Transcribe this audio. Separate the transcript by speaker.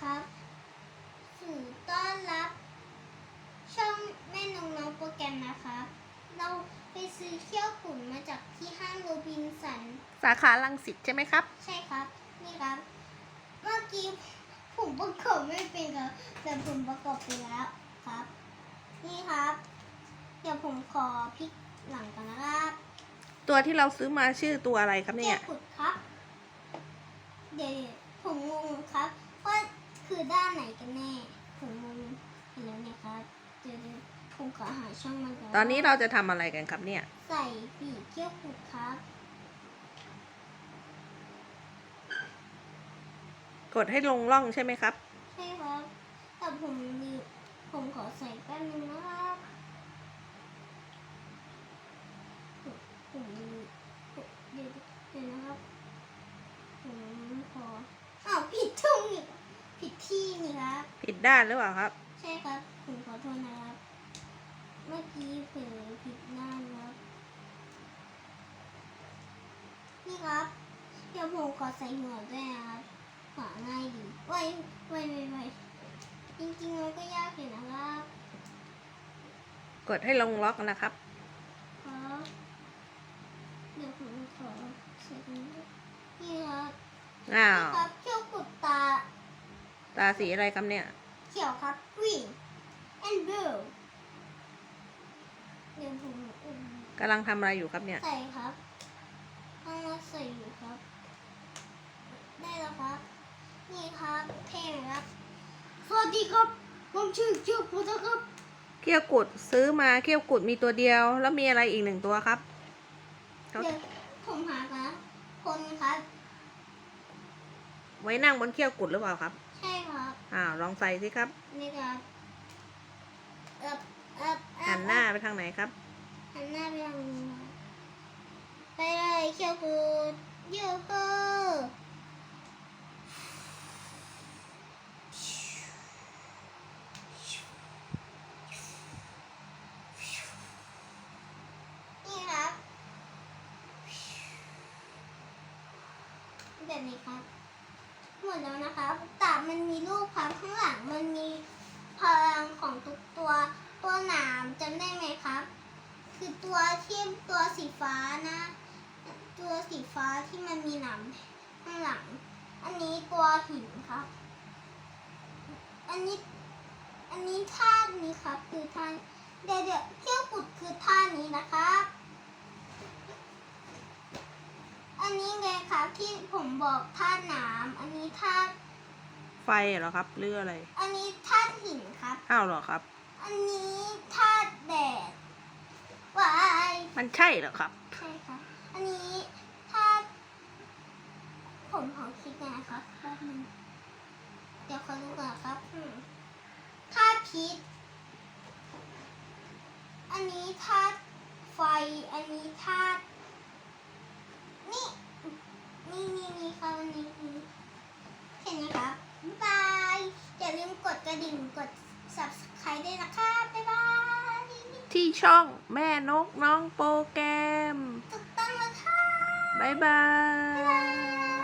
Speaker 1: ครับสื่อต้อนรับ ช่องแม่นงน้องโปรแกรมนะครับเราไปซื้อเขี้ยวขุนมาจากที่ห้างโรบินสัน
Speaker 2: สาขาลังสิตใช่ไหมครับ
Speaker 1: ใช่ครับ นี่ครับ เมื่อกี้ผมประกอบไม่เป็นครับแต่ผมประกอบไปแล้วครับ นี่ครับ เดี๋ยวผมขอพลิกหลังกันนะครับ
Speaker 2: ตัวที่เราซื้อมาชื่อตัวอะไรครับ
Speaker 1: เขี้
Speaker 2: เนี่ย
Speaker 1: วยขุดครับ เดี๋ยวผมงงครับว่า คือด้านไหนกันแน่ผมงงอยู่แล้วเนี่ยครับเดี๋ยวผมขอหาช่องมันก่อน
Speaker 2: ตอนนี้เราจะทำอะไรกันครับเนี่ย
Speaker 1: ใส่ปีกเขี้ยวขุดครับ
Speaker 2: กดให้ลงร่องใช่ไหมครับ
Speaker 1: ใช่ครับ แต่ผมมีผมขอใส่แป๊บนึงนะครับผมมีเดี๋ยวเดี๋ยวนะครับผมขออ้าวผิดช่องนี่ผิดที่นี่ครับ
Speaker 2: ผิดด้านหรือเปล่าครับ
Speaker 1: ใช่ครับผมขอโทษนะครับ เมื่อกี้เผลอผิดหน้านะครับ นี่ครับ เดี๋ยวผมขอใส่หัวด้วยนะครับหาง่ายดีไว้ไว้ไว้ไว้จริงๆมันก็ยากอยู่นะครับ
Speaker 2: กดให้ลงล็อกนะครับ
Speaker 1: ครับเดี๋ยวผมขอใส่ตรงนี้นี่ครับ
Speaker 2: อ้า
Speaker 1: นี่
Speaker 2: ว
Speaker 1: ครับเขี้ยวกุดตา
Speaker 2: ตาสีอะไรครับเนี่ย
Speaker 1: เขียวครับ green and blue เดี๋ยวผมอุ่น
Speaker 2: กำลังทำอะไรอยู่ครับเนี่ย
Speaker 1: ใส่ครับข้างล่างใส่อยู่ครับ ได้แล้วครับ นี่ครับเพลงครับ สวัสดีครับ ผมชื่อเจ้าพุทธครับ
Speaker 2: เขี้ยวกุดซื้อมาเขี้ยวกุดมีตัวเดียว แล้วมีอะไรอีกหนึ่งตัวครับครับ
Speaker 1: เดี๋ยวผมหาครับ คนครับ
Speaker 2: ไว้นั่งบนเขี้ยวกุดหรือเปล่าครับ
Speaker 1: ใช่ครับ
Speaker 2: อ้าวลองใส่สิครับ
Speaker 1: นี่ครับเอบเอบเอบ
Speaker 2: หันหน้าไปทางไหนครับ
Speaker 1: หันหน้าไปทางนี้ครับไปเลยเขี้ยวกูดเยอะเฮ้อนี่ครับแบบนี้ครับ หมดแล้วนะคะแต่มันมีรูปครับข้างหลังมันมีพลังของทุกตัวตัวหนามจำได้ไหมครับ คือตัวที่ตัวสีฟ้านะ ตัวสีฟ้าที่มันมีหนามข้างหลัง อันนี้ตัวหินครับ อันนี้อันนี้ท่านี้ครับ คือท่าเดี๋ยวเดี๋ยวเที่ยวกุดคือท่านี้นะครับ อั นนี้ไงครับที่ผมบอกท่าหนามอันนี้ท่า
Speaker 2: ไฟเหรอครับหรืออะไร
Speaker 1: อันนี้ท่าหินครับ
Speaker 2: อ้าวเหรอครับ
Speaker 1: อันนี้ท่าแดดว้าย
Speaker 2: มันใช่เหรอครับ
Speaker 1: ใช่ครับ อันนี้ท่าผมขอคิดนะครับแป๊บนึงเดี๋ยวขอดูก่อนครับอืมท่าพิษ อันนี้ท่าไฟ อันนี้ท่านี่ นี่นี่ นี่ครับอันนี้นี่เห็นไหมครับบ๊ายบาย อย่าลืมกดกระดิ่งกด subscribe ด้วยนะคะ บ๊ายบาย
Speaker 2: ที่ช่องแม่นกน้องโปรแกรม
Speaker 1: ถูกต้องแล้วค่ะ
Speaker 2: บ๊ายบาย